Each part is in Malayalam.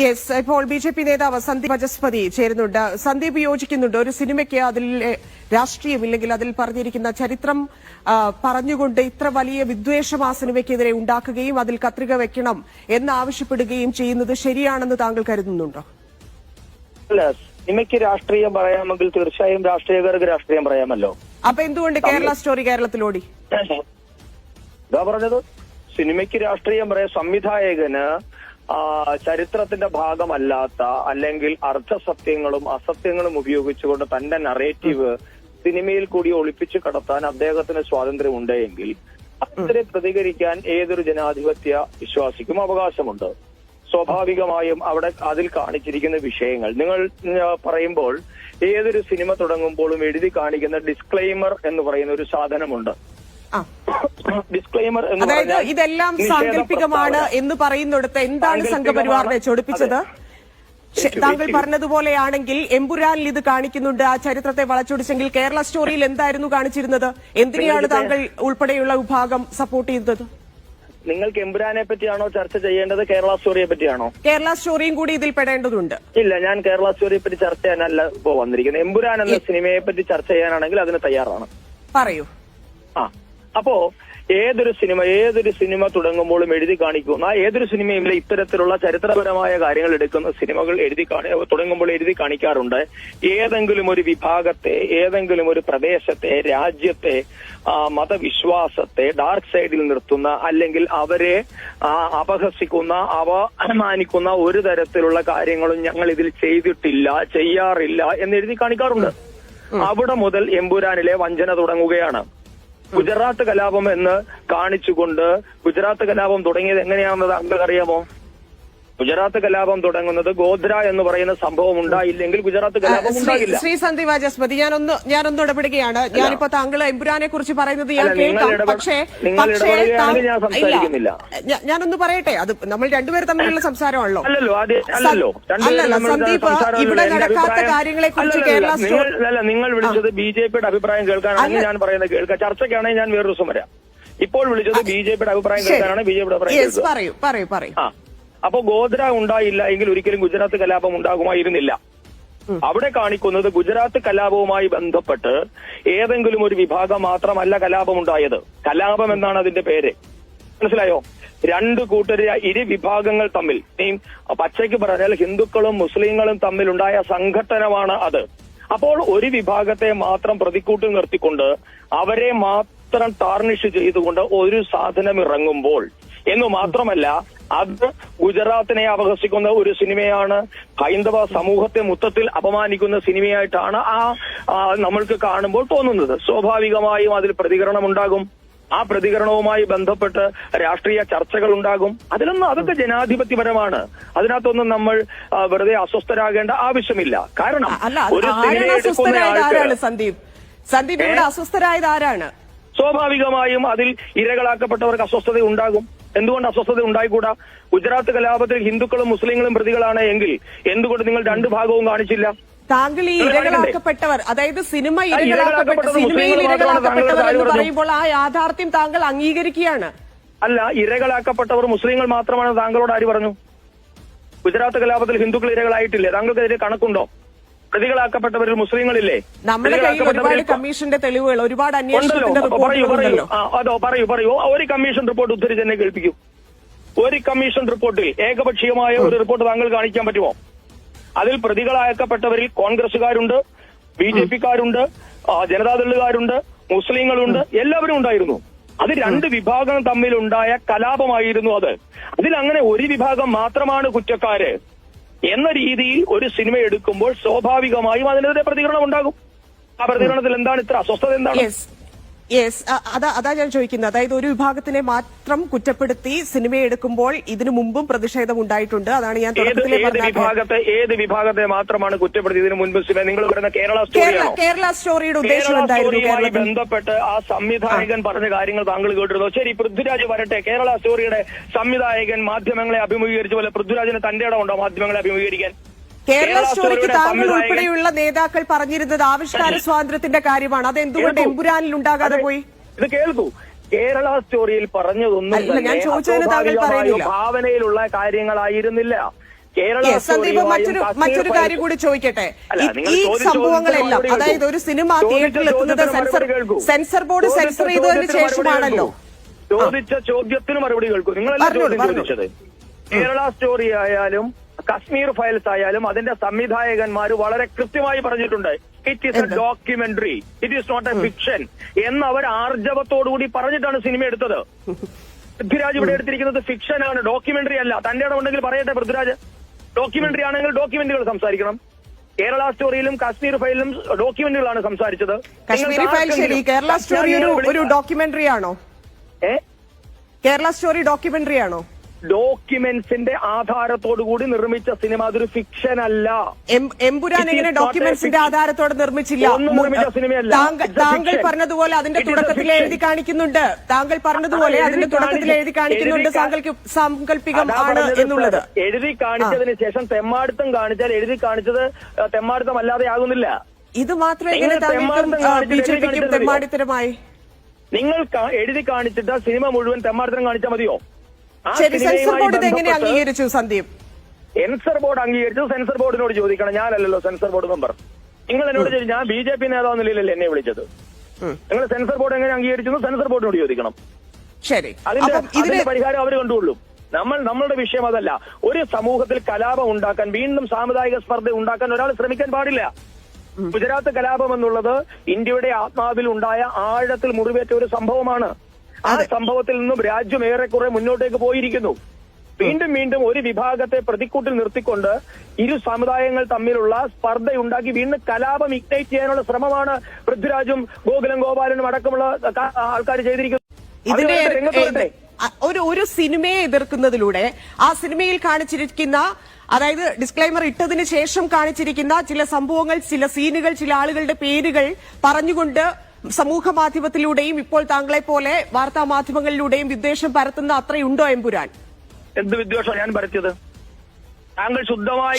യെസ് ഇപ്പോൾ ബി ജെ പി നേതാവ് സന്ദീപ് ബജസ്പതി ചേരുന്നുണ്ട്. സന്ദീപ് യോജിക്കുന്നുണ്ട്. ഒരു സിനിമയ്ക്ക് അതിൽ രാഷ്ട്രീയമില്ലെങ്കിൽ അതിൽ പറഞ്ഞിരിക്കുന്ന ചരിത്രം പറഞ്ഞുകൊണ്ട് ഇത്ര വലിയ വിദ്വേഷം ആ സിനിമയ്ക്കെതിരെ ഉണ്ടാക്കുകയും അതിൽ കത്രിക വെക്കണം എന്നാവശ്യപ്പെടുകയും ചെയ്യുന്നത് ശരിയാണെന്ന് താങ്കൾ കരുതുന്നുണ്ടോ? അല്ല സിനിമയ്ക്ക് രാഷ്ട്രീയം പറയാമെങ്കിൽ തീർച്ചയായും രാഷ്ട്രീയക്കാർക്ക് രാഷ്ട്രീയം പറയാമല്ലോ. അപ്പൊ എന്തുകൊണ്ട് കേരള സ്റ്റോറി കേരളത്തിലോടി പറഞ്ഞത്. സിനിമയ്ക്ക് രാഷ്ട്രീയം പറയാം. സംവിധായകന് ചരിത്രത്തിന്റെ ഭാഗമല്ലാത്ത അല്ലെങ്കിൽ അർദ്ധസത്യങ്ങളും അസത്യങ്ങളും ഉപയോഗിച്ചുകൊണ്ട് തന്റെ നറേറ്റീവ് സിനിമയിൽ കൂടി ഒളിപ്പിച്ചു കടത്താൻ അദ്ദേഹത്തിന് സ്വാതന്ത്ര്യം ഉണ്ടെങ്കിൽ അതിനെ പ്രതികരിക്കാൻ ഏതൊരു ജനാധിപത്യ വിശ്വാസിക്കും അവകാശമുണ്ട്. സ്വാഭാവികമായും അവിടെ അതിൽ കാണിച്ചിരിക്കുന്ന വിഷയങ്ങൾ. നിങ്ങൾ പറയുമ്പോൾ ഏതൊരു സിനിമ തുടങ്ങുമ്പോഴും എഴുതി കാണിക്കുന്ന ഡിസ്ക്ലെയിമർ എന്ന് പറയുന്ന ഒരു സാധനമുണ്ട്. എന്ന് അതായത് ഇതെല്ലാം സാങ്കല്പികമാണ് എന്ന് പറയുന്നിടത്ത് എന്താണ്. സംഘപരിവാറിനെ ചൊടിപ്പിച്ചത് താങ്കൾ പറഞ്ഞതുപോലെയാണെങ്കിൽ എമ്പുരാനിൽ ഇത് കാണിക്കുന്നുണ്ട്. ആ ചരിത്രത്തെ വളച്ചൊടിച്ചെങ്കിൽ കേരള സ്റ്റോറിയിൽ എന്തായിരുന്നു കാണിച്ചിരുന്നത്? എന്തിനെയാണ് താങ്കൾ ഉൾപ്പെടെയുള്ള വിഭാഗം സപ്പോർട്ട് ചെയ്തത് നിങ്ങൾക്ക് എമ്പുരാനെ പറ്റിയാണോ ചർച്ച ചെയ്യേണ്ടത് കേരള സ്റ്റോറിയെ പറ്റിയാണോ? കേരള സ്റ്റോറിയും കൂടി ഇതിൽ പെടേണ്ടതുണ്ട്. ഇല്ല ഞാൻ കേരള സ്റ്റോറിയെ പറ്റി ചർച്ച ചെയ്യാനല്ല ഇപ്പോ വന്നിരിക്കുന്നത്. എമ്പുരാൻ എന്ന സിനിമയെ പറ്റി ചർച്ച ചെയ്യാനാണെങ്കിൽ അതിന് തയ്യാറാണ്. പറയൂ. ആ. അപ്പോ ഏതൊരു സിനിമ ഏതൊരു സിനിമ തുടങ്ങുമ്പോഴും എഴുതി കാണിക്കുന്ന ഏതൊരു സിനിമയും ഇത്തരത്തിലുള്ള ചരിത്രപരമായ കാര്യങ്ങൾ എടുക്കുന്ന സിനിമകൾ എഴുതി കാണി തുടങ്ങുമ്പോൾ എഴുതി കാണിക്കാറുണ്ട്. ഏതെങ്കിലും ഒരു വിഭാഗത്തെ ഏതെങ്കിലും ഒരു പ്രദേശത്തെ രാജ്യത്തെ മതവിശ്വാസത്തെ ഡാർക്ക് സൈഡിൽ നിർത്തുന്ന അല്ലെങ്കിൽ അവരെ അപഹസിക്കുന്ന അവമാനിക്കുന്ന ഒരു തരത്തിലുള്ള കാര്യങ്ങളും ഞങ്ങൾ ഇതിൽ ചെയ്തിട്ടില്ല ചെയ്യാറില്ല എന്ന് എഴുതി കാണിക്കാറുണ്ട്. അവിടെ മുതൽ എമ്പുരാനിലെ വഞ്ചന തുടങ്ങുകയാണ്. ഗുജറാത്ത് കലാപം എന്ന് കാണിച്ചുകൊണ്ട് ഗുജറാത്ത് കലാപം തുടങ്ങിയത് എങ്ങനെയാണെന്ന് താങ്കൾക്ക് അറിയാമോ ഗുജറാത്ത് കലാപം തുടങ്ങുന്നത് ഗോധ്ര എന്ന് പറയുന്ന സംഭവം ഉണ്ടായില്ലെങ്കിൽ ഗുജറാത്ത് കലാപം ശ്രീ ഉണ്ടാകില്ല. ശ്രീ സന്ദീപ് വാചസ്പതി ഞാനൊന്ന് ഞാനൊന്ന് ഇടപെടുകയാണ്. ഞാനിപ്പോ താങ്കൾ എമ്പുരാനെ കുറിച്ച് പറയുന്നത് ഞാൻ കേൾക്കാം. പക്ഷേ പക്ഷേ ഞാനൊന്ന് പറയട്ടെ. അത് നമ്മൾ രണ്ടുപേർ തമ്മിലുള്ള സംസാരമാണല്ലോ. അല്ലല്ലോ അല്ലല്ലോ. സന്ദീപ്, ഇവിടെ നടക്കാത്ത കാര്യങ്ങളെ കുറിച്ച് കേരള നിങ്ങൾ അല്ല നിങ്ങൾ വിളിച്ചത് ബി ജെ പിയുടെ അഭിപ്രായം കേൾക്കാനാണെങ്കിൽ ഞാൻ പറയുന്നത് കേൾക്കാം ചർച്ചയ്ക്കാണെങ്കിൽ ഞാൻ വേറൊരു ദിവസം വരാം. ഇപ്പോൾ വിളിച്ചത് ബി ജെ പിയുടെ അഭിപ്രായം കേൾക്കാനാണ് ബി ജെ പിയുടെ അഭിപ്രായം പറയൂ പറയൂ പറയൂ. ആ അപ്പൊ ഗോദ്ര ഉണ്ടായില്ല എങ്കിൽ ഒരിക്കലും ഗുജറാത്ത് കലാപം ഉണ്ടാകുമായിരുന്നില്ല. അവിടെ കാണിക്കുന്നത് ഗുജറാത്ത് കലാപവുമായി ബന്ധപ്പെട്ട് ഏതെങ്കിലും ഒരു വിഭാഗം മാത്രമല്ല കലാപം ഉണ്ടായത്. കലാപം എന്നാണ് അതിന്റെ പേര്. മനസ്സിലായോ? രണ്ട് കൂട്ടര ഇരു വിഭാഗങ്ങൾ തമ്മിൽ. പച്ചയ്ക്ക് പറഞ്ഞാൽ ഹിന്ദുക്കളും മുസ്ലിങ്ങളും തമ്മിലുണ്ടായ സംഘട്ടനമാണ് അത്. അപ്പോൾ ഒരു വിഭാഗത്തെ മാത്രം പ്രതിക്കൂട്ട് നിർത്തിക്കൊണ്ട് അവരെ മാത്രം ടാർണിഷ് ചെയ്തുകൊണ്ട് ഒരു സാധനം ഇറങ്ങുമ്പോൾ എന്ന് മാത്രമല്ല അത് ഗുജറാത്തിനെ അപഹസിക്കുന്ന ഒരു സിനിമയാണ്. ഹൈന്ദവ സമൂഹത്തെ മൊത്തത്തിൽ അപമാനിക്കുന്ന സിനിമയായിട്ടാണ് ആ നമ്മൾക്ക് കാണുമ്പോൾ തോന്നുന്നത്. സ്വാഭാവികമായും അതിൽ പ്രതികരണം ഉണ്ടാകും ആ പ്രതികരണവുമായി ബന്ധപ്പെട്ട് രാഷ്ട്രീയ ചർച്ചകൾ ഉണ്ടാകും അതിലൊന്നും അതൊക്കെ ജനാധിപത്യപരമാണ്. അതിനകത്തൊന്നും നമ്മൾ വെറുതെ അസ്വസ്ഥരാകേണ്ട ആവശ്യമില്ല. കാരണം ഒരു സിനിമ സന്ദീപ്? സന്ദീപ് ഇവിടെ അസ്വസ്ഥരായത് ആരാണ്? സ്വാഭാവികമായും അതിൽ ഇരകളാക്കപ്പെട്ടവർക്ക് അസ്വസ്ഥത ഉണ്ടാകും. എന്തുകൊണ്ട് അസ്വസ്ഥത ഉണ്ടായിക്കൂടാ? ഗുജറാത്ത് കലാപത്തിൽ ഹിന്ദുക്കളും മുസ്ലിങ്ങളും പ്രതികളാണ് എങ്കിൽ എന്തുകൊണ്ട് നിങ്ങൾ രണ്ട് ഭാഗവും കാണിച്ചില്ല? താങ്കൾ ഈ ഇരകളാക്കപ്പെട്ടവർ അതായത് സിനിമ ഇരകളാക്കപ്പെട്ട സിനിമയിൽ ഇരകളാക്കപ്പെട്ടവർ എന്ന് പറയുമ്പോൾ ആ യാഥാർത്ഥ്യം താങ്കൾ അംഗീകരിക്കുകയാണ്. അല്ല ഇരകളാക്കപ്പെട്ടവർ മുസ്ലിങ്ങൾ മാത്രമാണ് താങ്കളോട് ആര് പറഞ്ഞു? ഗുജറാത്ത് കലാപത്തിൽ ഹിന്ദുക്കൾ ഇരകളായിട്ടില്ലേ? താങ്കൾക്കെതിരെ കണക്കുണ്ടോ? പ്രതികളാക്കപ്പെട്ടവരിൽ മുസ്ലിങ്ങളില്ലേ? നമ്മുടെ കയ്യിൽ ഒരുപാട് കമ്മീഷന്റെ തെളിവുകൾ ഒരുപാട് അന്വേഷണത്തിന്റെ റിപ്പോർട്ടുകളുണ്ടല്ലോ അതോ പറയൂ പറയൂ. ഒരു കമ്മീഷൻ റിപ്പോർട്ട് ഉദ്ധരിച്ച് എന്നെ കേൾപ്പിക്കൂ. ഒരു കമ്മീഷൻ റിപ്പോർട്ടിൽ ഏകപക്ഷീയമായ ഒരു റിപ്പോർട്ട് താങ്കൾ കാണിക്കാൻ പറ്റുമോ? അതിൽ പ്രതികളാക്കപ്പെട്ടവരിൽ കോൺഗ്രസുകാരുണ്ട് ബി ജെ പിക്കാരുണ്ട് ജനതാദളുകാരുണ്ട് മുസ്ലിങ്ങളുണ്ട് എല്ലാവരും ഉണ്ടായിരുന്നു. അത് രണ്ട് വിഭാഗം തമ്മിലുണ്ടായ കലാപമായിരുന്നു അത്. അതിൽ അങ്ങനെ ഒരു വിഭാഗം മാത്രമാണ് കുറ്റക്കാര്. എന്ന രീതിയിൽ ഒരു സിനിമ എടുക്കുമ്പോൾ സ്വാഭാവികമായും അതിനെതിരെ പ്രതികരണം ഉണ്ടാകും. ആ പ്രതികരണത്തിൽ എന്താണ് ഇത്ര അസ്വസ്ഥത എന്താണ്? യെസ് അതാ അതാ ഞാൻ ചോദിക്കുന്നത്. അതായത് ഒരു വിഭാഗത്തിനെ മാത്രം കുറ്റപ്പെടുത്തി സിനിമ എടുക്കുമ്പോൾ ഇതിനു മുമ്പും പ്രതിഷേധം ഉണ്ടായിട്ടുണ്ട്. അതാണ് ഞാൻ വിഭാഗത്തെ ഏത് വിഭാഗത്തെ മാത്രമാണ് കുറ്റപ്പെടുത്തി ഇതിനു മുൻപ് സിനിമ? നിങ്ങൾ പറയുന്ന കേരള കേരള സ്റ്റോറിയാണോ? കേരള സ്റ്റോറിയുടെ ഉദ്ദേശം എന്തായിരുന്നു ബന്ധപ്പെട്ട് ആ സംവിധായകൻ പറഞ്ഞ കാര്യങ്ങൾ താങ്കൾ കേട്ടിരുന്നു. ശരി പൃഥ്വിരാജ് വരട്ടെ. കേരള സ്റ്റോറിയുടെ സംവിധായകൻ മാധ്യമങ്ങളെ അഭിമുഖീകരിച്ച പോലെ പൃഥ്വിരാജിന് തന്റെ ഇടമുണ്ടോ മാധ്യമങ്ങളെ അഭിമുഖീകരിക്കാൻ? കേരള സ്റ്റോറിക്ക് താങ്കൾ ഉൾപ്പെടെയുള്ള നേതാക്കൾ പറഞ്ഞിരുന്നത് ആവിഷ്കാര സ്വാതന്ത്ര്യത്തിന്റെ കാര്യമാണ്. അത് എന്തുകൊണ്ട് എമ്പുരാനിൽ ഉണ്ടാകാതെ പോയി? ഇത് കേൾക്കൂ. കേരള സ്റ്റോറിയിൽ പറഞ്ഞതൊന്നും ഞാൻ. ഭാവനയിലുള്ള കാര്യങ്ങളായിരുന്നില്ല. സന്ദീപ് മറ്റൊരു മറ്റൊരു കാര്യം കൂടി ചോദിക്കട്ടെ. ഈ- സംഭവങ്ങളെല്ലാം അതായത് ഒരു സിനിമ തിയേറ്ററിൽ എത്തുന്നത് സെൻസർ. സെൻസർ ബോർഡ് സെൻസർ ചെയ്തതിന് ശേഷമാണല്ലോ. ചോദിച്ച ചോദ്യത്തിന് മറുപടി കേൾക്കും. നിങ്ങളെല്ലാം ചോദിച്ചത്. കേരള സ്റ്റോറി ആയാലും കശ്മീർ ഫയൽസ് ആയാലും അതിന്റെ സംവിധായകന്മാർ വളരെ കൃത്യമായി പറഞ്ഞിട്ടുണ്ട്. It is a documentary it is not a fiction എന്ന് അവർ ആർജവത്തോടുകൂടി പറഞ്ഞിട്ടാണ് സിനിമ എടുത്തത്. പൃഥ്വിരാജ് ഇവിടെ എടുത്തിരിക്കുന്നത് ഫിക്ഷൻ ആണ് ഡോക്യുമെന്ററി അല്ല. തന്റെ ഉണ്ടെങ്കിൽ പറയട്ടെ പൃഥ്വിരാജ്. ഡോക്യുമെന്ററി ആണെങ്കിൽ ഡോക്യുമെന്റുകൾ സംസാരിക്കണം. കേരള സ്റ്റോറിയിലും കാശ്മീർ ഫയലിലും ഡോക്യുമെന്റുകളാണ് സംസാരിച്ചത്. കാശ്മീർ ഫയൽ ശരി. കേരള സ്റ്റോറി ഒരു ഡോക്യുമെന്ററി ആണോ? ഏ? കേരള സ്റ്റോറി ഡോക്യുമെന്ററി ആണോ? ഡോക്യുമെന്റ്സിന്റെ ആധാരത്തോടു കൂടി നിർമ്മിച്ച സിനിമ അതൊരു ഫിക്ഷൻ അല്ല എംപുരാൻ എമ്പുരാൻ എങ്ങനെ ഡോക്യുമെന്റ്സിന്റെ. ആധാരത്തോടെ നിർമ്മിച്ചില്ല? നിർമ്മിച്ച സിനിമയല്ല. താങ്കൾ. പറഞ്ഞതുപോലെ അതിന്റെ തുടക്കത്തിൽ എഴുതി കാണിക്കുന്നുണ്ട്. താങ്കൾ പറഞ്ഞതുപോലെ അതിന്റെ തുടക്കത്തിൽ എഴുതി കാണിക്കുന്നുണ്ട്. താങ്കൾക്ക് സാങ്കല്പികം ആണ് എന്നുള്ളത്. എഴുതി കാണിച്ചതിന് ശേഷം തെമ്മാടുത്തം കാണിച്ചാൽ എഴുതി കാണിച്ചത് തെമ്മാടുത്തം അല്ലാതെ ആകുന്നില്ല. ഇത് മാത്രമേ എങ്ങനെ നിങ്ങൾ താങ്കൾക്കും ബി ജെ എഴുതി പിക്കും തെമ്മാടിത്തരമായി. നിങ്ങൾ എഴുതി കാണിച്ചിട്ട് സിനിമ മുഴുവൻ തെമ്മാടുത്തരം കാണിച്ചാൽ മതിയോ? ശരി സെൻസർ ബോർഡ് ഇത് എങ്ങനെ അംഗീകരിച്ചു സന്ദീപ്? സെൻസർ ബോർഡ് അംഗീകരിച്ചു സെൻസർ ബോർഡിനോട് ചോദിക്കണം. ഞാനല്ലല്ലോ സെൻസർ ബോർഡ് മെമ്പർ നിങ്ങൾ എന്നോട് ചോദിച്ചു ഞാൻ ബി ജെ പി നേതാവ് നിലയിലല്ലേ എന്നെ വിളിച്ചത്. നിങ്ങൾ സെൻസർ ബോർഡ് എങ്ങനെ അംഗീകരിച്ചു സെൻസർ ബോർഡിനോട് ചോദിക്കണം. ശരി. അതിന്റെ അതിന്റെ പരിഹാരം അവർ കണ്ടുകൊള്ളും. നമ്മൾ നമ്മളുടെ വിഷയം അതല്ല. ഒരു സമൂഹത്തിൽ കലാപം ഉണ്ടാക്കാൻ വീണ്ടും സാമുദായിക സ്പർദ്ധ ഉണ്ടാക്കാൻ ഒരാൾ ശ്രമിക്കാൻ പാടില്ല. ഗുജറാത്ത് കലാപം എന്നുള്ളത് ഇന്ത്യയുടെ ആത്മാവിൽ ഉണ്ടായ ആഴത്തിൽ മുറിവേറ്റ ഒരു സംഭവമാണ്. ആ സംഭവത്തിൽ നിന്നും രാജ്യം ഏറെക്കുറെ മുന്നോട്ടേക്ക് പോയിരിക്കുന്നു. വീണ്ടും വീണ്ടും ഒരു വിഭാഗത്തെ പ്രതിക്കൂട്ടിൽ നിർത്തിക്കൊണ്ട് ഇരു സമുദായങ്ങൾ തമ്മിലുള്ള സ്പർദ്ധയുണ്ടാക്കി വീണ്ടും കലാപം ഇഗ്നൈറ്റ് ചെയ്യാനുള്ള ശ്രമമാണ് പൃഥ്വിരാജും ഗോകുലം ഗോപാലനും അടക്കമുള്ള ആൾക്കാർ ചെയ്തിരിക്കുന്നത്. ഇതിന്റെ രംഗത്ത് ഒരു ഒരു സിനിമയെ എതിർക്കുന്നതിലൂടെ ആ സിനിമയിൽ കാണിച്ചിരിക്കുന്ന അതായത് ഡിസ്ക്ലൈമർ ഇട്ടതിന് ശേഷം കാണിച്ചിരിക്കുന്ന ചില സംഭവങ്ങൾ ചില സീനുകൾ ചില ആളുകളുടെ പേരുകൾ പറഞ്ഞുകൊണ്ട് സമൂഹ മാധ്യമത്തിലൂടെയും ഇപ്പോൾ താങ്കളെ പോലെ വാർത്താ മാധ്യമങ്ങളിലൂടെയും വിദ്വേഷം പരത്തുന്ന അത്രയുണ്ടോ എമ്പുരാൻ എന്ത് വിദ്വേഷം ഞാൻ പരത്തിയത്? താങ്കൾ ശുദ്ധമായ.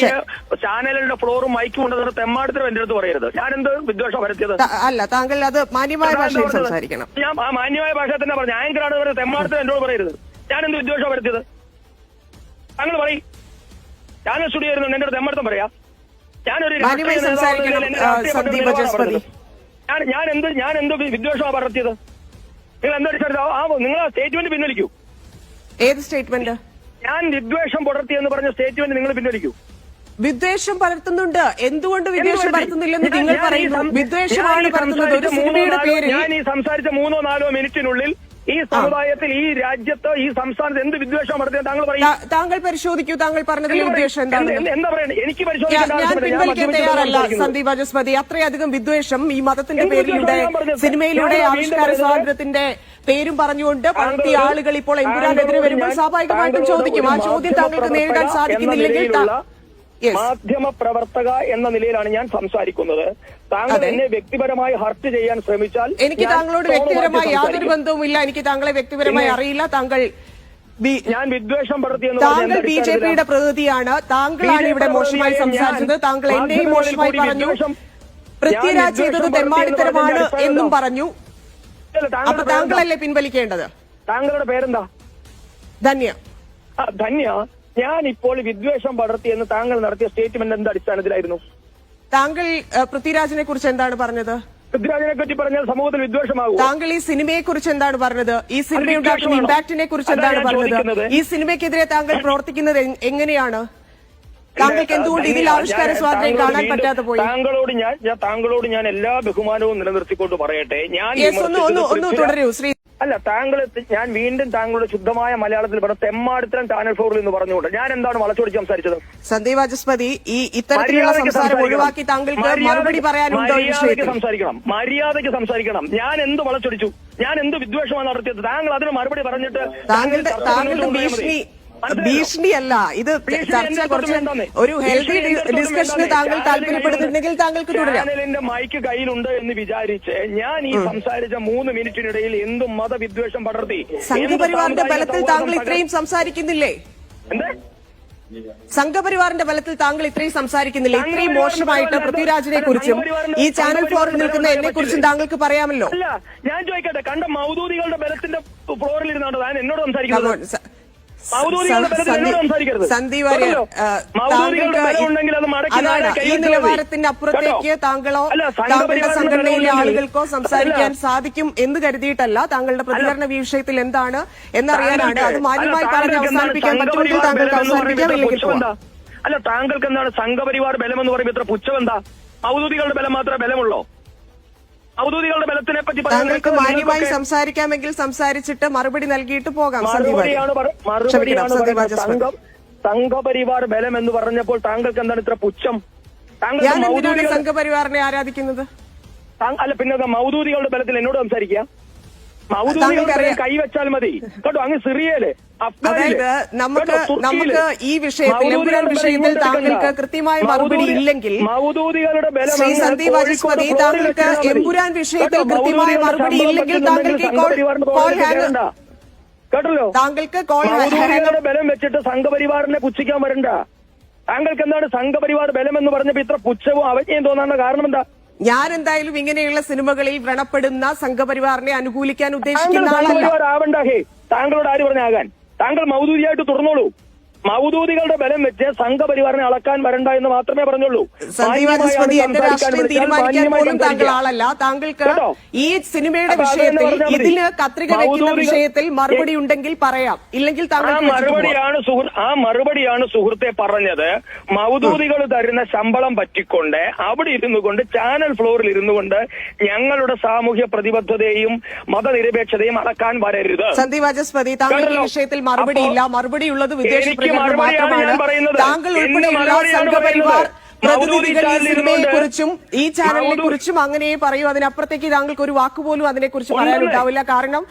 ചാനലിന്റെ ഫ്ലോറും മൈക്കും ഉണ്ടെന്ന് തെമ്മാടത്തിനും എന്റെ അടുത്ത് പറയരുത്. ഞാൻ എന്ത് വിദ്വേഷം പരത്തിയത് അല്ല താങ്കൾ അത് മാന്യമായ ഭാഷയിൽ സംസാരിക്കണം. ഞാൻ ആ മാന്യമായ ഭാഷ തന്നെ പറഞ്ഞു. ആങ്കറാണ് പറയുന്നത് തെമ്മാടത്തിന് എന്നോട് പറയരുത്? ഞാൻ എന്ത് വിദ്വേഷം പരത്തിയത്? താങ്കൾ പറയും. ചാനൽ സ്റ്റുഡിയോ ആയിരുന്നു എന്റെ അടുത്ത് തെമ്മാടത്തം പറയാ. ഞാനൊരു ഞാൻ ഞാൻ എന്ത് ഞാൻ എന്ത് വിദ്വേഷമാണ് പടർത്തിയത് നിങ്ങൾ എന്താ ആ നിങ്ങൾ ആ സ്റ്റേറ്റ്മെന്റ് പിൻവലിക്കൂ. ഏത് സ്റ്റേറ്റ്മെന്റ് ഞാൻ വിദ്വേഷം പുലർത്തി എന്ന് പറഞ്ഞ സ്റ്റേറ്റ്മെന്റ് നിങ്ങൾ പിൻവലിക്കൂ. വിദ്വേഷം പരത്തുന്നുണ്ട്. എന്തുകൊണ്ട് വിദ്വേഷം പലർത്തുന്നില്ലെന്ന് പരത്തുന്നില്ലെന്ന് നിങ്ങൾ പറയുന്നു. വിദ്വേഷമാണ് പരത്തുന്നത്. ഒരു സിനിമയുടെ പേരിൽ ഞാൻ ഈ സംസാരിച്ച മൂന്നോ നാലോ മിനിറ്റിനുള്ളിൽ ഈ സമുദായത്തിൽ ഈ രാജ്യത്ത് ഈ സംസ്ഥാനത്ത് എന്ത് വിദ്വേഷം നടത്തിയ താങ്കൾ പറയും. താങ്കൾ പരിശോധിക്കൂ താങ്കൾ പറഞ്ഞതിൽ ഉദ്ദേശം എന്താണ് എന്താ പറയുന്നത് എനിക്ക് ഞാൻ. പിൻവലിക്കാൻ തയ്യാറല്ല സന്ദീപ് അജസ്മതി. അത്രയധികം വിദ്വേഷം ഈ മതത്തിന്റെ പേരിലൂടെ സിനിമയിലൂടെ ആവിഷ്കാര സ്വാതന്ത്ര്യത്തിന്റെ പേരും പറഞ്ഞുകൊണ്ട് താങ്കളോട് ആളുകൾ ഇപ്പോൾ എമ്പുരാനെതിരെ താങ്കളോട് വരുമ്പോൾ സ്വാഭാവികമായിട്ടും ചോദിക്കും ആ ചോദ്യം താങ്കൾക്ക് നേരിടാൻ സാധിക്കുന്നില്ലെങ്കിൽ മാധ്യമ പ്രവർത്തക എന്ന നിലയിലാണ് ഞാൻ സംസാരിക്കുന്നത്. താങ്കൾ എന്നെ വ്യക്തിപരമായി ഹർട്ട് ചെയ്യാൻ ശ്രമിച്ചാൽ എനിക്ക് താങ്കളോട് വ്യക്തിപരമായി യാതൊരു ബന്ധവുമില്ല. എനിക്ക് താങ്കളെ വ്യക്തിപരമായി അറിയില്ല. താങ്കൾ ഞാൻ വിദ്വേഷം പടർത്തിയെന്ന് താങ്കൾ ബി ജെ പിയുടെ പ്രതിനിധിയാണ്. താങ്കളാണ് ഇവിടെ മോശമായി സംസാരിച്ചത്. താങ്കൾ എന്നെയും മോശമായി പറഞ്ഞു. പൃഥ്വിരാജ് ചെയ്തത് തെമ്മാടിത്തരമാണ് എന്ന് പറഞ്ഞ. അപ്പൊ താങ്കളല്ലേ പിൻവലിക്കേണ്ടത്? താങ്കളുടെ പേരെന്താ? ധന്യ. ധന്യ? ഞാൻ ഇപ്പോൾ വിദ്വേഷം പടർത്തി എന്ന് താങ്കൾ നടത്തിയ സ്റ്റേറ്റ്മെന്റ് എന്ത് അടിസ്ഥാനത്തിലായിരുന്നു. താങ്കൾ പൃഥ്വിരാജിനെ കുറിച്ച് എന്താണ് പറഞ്ഞത്? പൃഥ്വിരാജിനെ പറ്റി പറഞ്ഞാൽ സമൂഹത്തിൽ വിദ്വേഷമാകും താങ്കൾ ഈ സിനിമയെ കുറിച്ച് എന്താണ് പറഞ്ഞത്? ഈ സിനിമയുണ്ടാക്കുന്ന ഇമ്പാക്ടിനെ കുറിച്ച് എന്താണ് പറഞ്ഞത്? ഈ സിനിമയ്ക്കെതിരെ താങ്കൾ പ്രവർത്തിക്കുന്നത് എങ്ങനെയാണ്? താങ്കൾക്ക് എന്തുകൊണ്ട് ഇതിൽ ആവിഷ്കാര സ്വാതന്ത്ര്യം കാണാൻ പറ്റാതെ പോയി? താങ്കളോട് ഞാൻ താങ്കളോട് ഞാൻ എല്ലാ ബഹുമാനവും നിലനിർത്തിക്കൊണ്ട് പറയട്ടെ. ഞാൻ ഒന്ന് ഒന്ന് ഒന്ന് തുടരൂ ശ്രീ അല്ല താങ്കൾ ഞാൻ വീണ്ടും താങ്കളുടെ ശുദ്ധമായ മലയാളത്തിൽ പറഞ്ഞ തെമ്മാടിത്തരം ചാനൽ ഫോറിൽ എന്ന് പറഞ്ഞുകൊണ്ട്. ഞാൻ എന്താണ് വളച്ചൊടിച്ച് സംസാരിച്ചത്? സന്ദീപ് വാചസ്പതി ഈ ഇത്തരത്തിലുള്ള സംസാരം ഒഴിവാക്കി താങ്കൾക്ക് മറുപടി പറയാനുണ്ടോ മര്യാദയ്ക്ക് സംസാരിക്കണം. മര്യാദയ്ക്ക് സംസാരിക്കണം. ഞാൻ എന്ത് വളച്ചൊടിച്ചു ഞാൻ എന്ത് വിദ്വേഷമാണ് നടത്തിയത്? താങ്കൾ അതിന് മറുപടി പറഞ്ഞിട്ട് താങ്കളുടെ ഭീഷണി? ഭീഷണിയല്ല ഇത് ചർച്ച കുറച്ച് ഒരു ഹെൽത്തി ഡിസ്കഷന് താങ്കൾ താല്പര്യപ്പെടുന്നുണ്ടെങ്കിൽ താങ്കൾക്ക് തുടരാം. ചാനലിന്റെ മൈക്ക് കയ്യിലുണ്ട് എന്ന് വിചാരിച്ച് ഞാൻ ഈ സംസാരിച്ച മൂന്ന് മിനിറ്റിനിടയിൽ എന്തും മതവിദ്വേഷം പടർത്തി സംഘപരിവാറിന്റെ ബലത്തിൽ താങ്കൾ ഇത്രയും സംസാരിക്കുന്നില്ലേ? എന്ത്? സംഘപരിവാറിന്റെ ബലത്തിൽ താങ്കൾ ഇത്രയും സംസാരിക്കുന്നില്ല? ഇത്രയും മോശമായിട്ട് പൃഥ്വിരാജിനെ കുറിച്ചും ഈ ചാനൽ ഫ്ലോറിൽ നിൽക്കുന്ന എന്നെ കുറിച്ചും താങ്കൾക്ക് പറയാമല്ലോ? ഞാൻ ചോദിക്കട്ടെ കണ്ട മൗദൂദികളുടെ ബലത്തിന്റെ ഫ്ലോറിൽ ഇരുന്നാണ് താൻ എന്നോട് സംസാരിക്കുന്നത്. സന്ദീപ് വാര്യർ? താങ്കൾക്ക് ഈ നിലവാരത്തിന്റെ അപ്പുറത്തേക്ക് താങ്കളോ താങ്കളുടെ സംഘടനയിലെ ആളുകൾക്കോ സംസാരിക്കാൻ സാധിക്കും എന്ന് കരുതിയിട്ടല്ല. താങ്കളുടെ പ്രതികരണ വിഷയത്തിൽ എന്താണ് എന്നറിയാനാണ്. അത് മാന്യമായി പറഞ്ഞ് അവസാനിപ്പിക്കാൻ പറ്റുമെങ്കിൽ താങ്കൾക്ക് അവസാനിപ്പിക്കാം ഇല്ലെങ്കിൽ പോവാം. അല്ല താങ്കൾക്ക് എന്താണ് സംഘപരിവാർ ബലം എന്ന് പറയുമ്പോൾ ഇത്ര പുച്ഛം എന്താ? ഔദ്യോഗികളുടെ ബലം മാത്രമേ ബലമുള്ളൂ? ഔദ്യോഗികളുടെ ബലത്തിനെ പറ്റി താങ്കൾക്ക് മാന്യമായി സംസാരിക്കാമെങ്കിൽ സംസാരിച്ചിട്ട് മറുപടി നൽകിയിട്ട് പോകാം. മറുപടിയാണ്. സംഘം സംഘപരിവാർ ബലം എന്ന് പറഞ്ഞപ്പോൾ താങ്കൾക്ക് എന്താണ് ഇത്ര പുച്ഛം താങ്കൾ ഞാൻ എന്തിനാണ് സംഘപരിവാറിനെ ആരാധിക്കുന്നത് അല്ല പിന്നെ മൗദൂദികളുടെ ബലത്തിൽ എന്നോട് സംസാരിക്കുക ബലം കൈവച്ചാൽ മതി. കേട്ടോ അങ്ങ് സിറിയയിൽ അതായത് നമുക്ക് നമുക്ക് ഈ വിഷയത്തിൽ ലിബറൽ എമ്പുരാൻ വിഷയത്തിൽ താങ്കൾക്ക് കൃത്യമായ മറുപടി ഇല്ലെങ്കിൽ ശ്രീ സന്ദീപ് അജിസ്മതി താങ്കൾക്ക് വെച്ചാൽ എമ്പുരാൻ വിഷയത്തിൽ കൃത്യമായ മറുപടി ഇല്ലെങ്കിൽ താങ്കൾക്ക് കോൾ ഹാങ് കേട്ടല്ലോ? താങ്കൾക്ക് കോൾ ബലം വെച്ചിട്ട് സംഘപരിവാറിനെ പുച്ഛിക്കാൻ വരണ്ട. താങ്കൾക്ക് എന്താണ് സംഘപരിവാർ ബലം എന്ന് പറഞ്ഞപ്പോ ഇത്ര പുച്ഛവും അവജ്ഞയും തോന്നാനുള്ള കാരണം എന്താ? ഞാൻ എന്തായാലും ഇങ്ങനെയുള്ള സിനിമകളിൽ വ്രണപ്പെടുന്ന സംഘപരിവാറിനെ അനുകൂലിക്കാൻ ഉദ്ദേശിക്കുന്ന ആളല്ല താങ്കളോട് ആര് പറഞ്ഞാകാൻ? താങ്കൾ മൗദൂരിയായിട്ട് തുറന്നോളൂ. മൗദൂദികളുടെ ബലം വെച്ച് സംഘപരിവാറിനെ അളക്കാൻ വരണ്ട എന്ന് മാത്രമേ പറഞ്ഞുള്ളൂ. താങ്കൾ. ആളല്ല താങ്കൾക്ക് ഈ സിനിമയുടെ വിഷയത്തിൽ ഇതിന് കത്രിക വെക്കുന്ന വിഷയത്തിൽ മറുപടി ഉണ്ടെങ്കിൽ പറയാം. ഇല്ലെങ്കിൽ പോവാം. മറുപടിയാണ് ആ മറുപടിയാണ് സുഹൃത്തെ പറഞ്ഞത്. മൗദൂദികൾ തരുന്ന ശമ്പളം പറ്റിക്കൊണ്ട് അവിടെ ഇരുന്നു കൊണ്ട് ചാനൽ ഫ്ലോറിൽ ഇരുന്നു കൊണ്ട് ഞങ്ങളുടെ സാമൂഹ്യ പ്രതിബദ്ധതയും മതനിരപേക്ഷതയും അളക്കാൻ വരരുത്. സന്ദീപ് വാചസ്പതി താങ്കളുടെ ഈ? വിഷയത്തിൽ മറുപടിയില്ല. മറുപടിയുള്ളത് വിദേശ മറുപടിയാണ് മാത്രമാണ് താങ്കൾ ഉൾപ്പെടെയുള്ള സംഘപരിവാർ. പ്രതിനിധികൾ ഈ സിനിമയെ കുറിച്ചും ഈ ചാനലിനെ കുറിച്ചും അങ്ങനെ പറയൂ. അതിനപ്പുറത്തേക്ക് താങ്കൾക്ക് ഒരു വാക്കുപോലും അതിനെക്കുറിച്ച് കുറിച്ച് പറയാനുണ്ടാവില്ല. കാരണം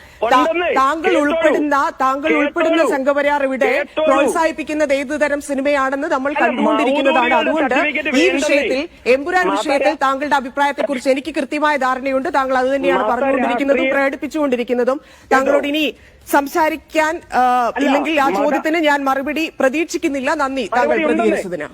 താങ്കൾ. ഉൾപ്പെടുന്ന താങ്കൾ ഉൾപ്പെടുന്ന സംഘപരിയാർ ഇവിടെ. പ്രോത്സാഹിപ്പിക്കുന്നത് ഏതു തരം സിനിമയാണെന്ന് നമ്മൾ കണ്ടുകൊണ്ടിരിക്കുന്നതാണ്. അതുകൊണ്ട് ഈ വിഷയത്തിൽ എമ്പുരാൻ വിഷയത്തിൽ താങ്കളുടെ അഭിപ്രായത്തെ കുറിച്ച് എനിക്ക് കൃത്യമായ ധാരണയുണ്ട്. താങ്കൾ അത് തന്നെയാണ് പറഞ്ഞുകൊണ്ടിരിക്കുന്നതും പ്രകടിപ്പിച്ചുകൊണ്ടിരിക്കുന്നതും. താങ്കളോട് ഇനി സംസാരിക്കാൻ ഇല്ലെങ്കിൽ ആ ചോദ്യത്തിന് ഞാൻ മറുപടി പ്രതീക്ഷിക്കുന്നില്ല. നന്ദി. താങ്കൾ. പ്രതികരിച്ചതിന്.